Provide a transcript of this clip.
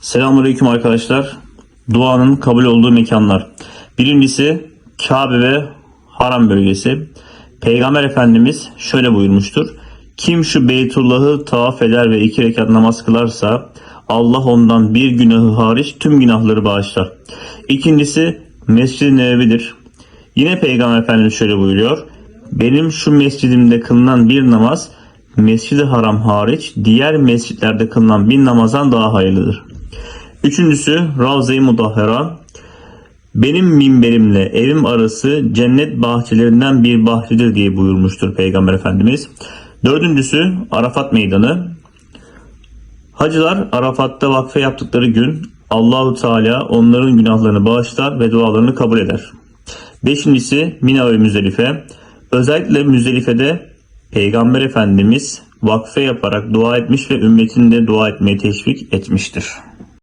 Selamünaleyküm arkadaşlar. Duanın kabul olduğu mekanlar. Birincisi Kabe ve Haram bölgesi. Peygamber Efendimiz şöyle buyurmuştur. Kim şu Beytullah'ı tavaf eder ve iki rekat namaz kılarsa Allah ondan bir günahı hariç tüm günahları bağışlar. İkincisi Mescid-i Nebevi'dir. Yine Peygamber Efendimiz şöyle buyuruyor. Benim şu mescidimde kılınan bir namaz Mescid-i Haram hariç diğer mescitlerde kılınan bin namazdan daha hayırlıdır. Üçüncüsü Ravza-i Mudahhara. Benim minberimle evim arası cennet bahçelerinden bir bahçedir diye buyurmuştur Peygamber Efendimiz. Dördüncüsü Arafat Meydanı. Hacılar Arafat'ta vakfe yaptıkları gün Allahu Teala onların günahlarını bağışlar ve dualarını kabul eder. Beşincisi Mina ve Müzdelife. Özellikle Müzdelife'de Peygamber Efendimiz vakfe yaparak dua etmiş ve ümmetini de dua etmeye teşvik etmiştir.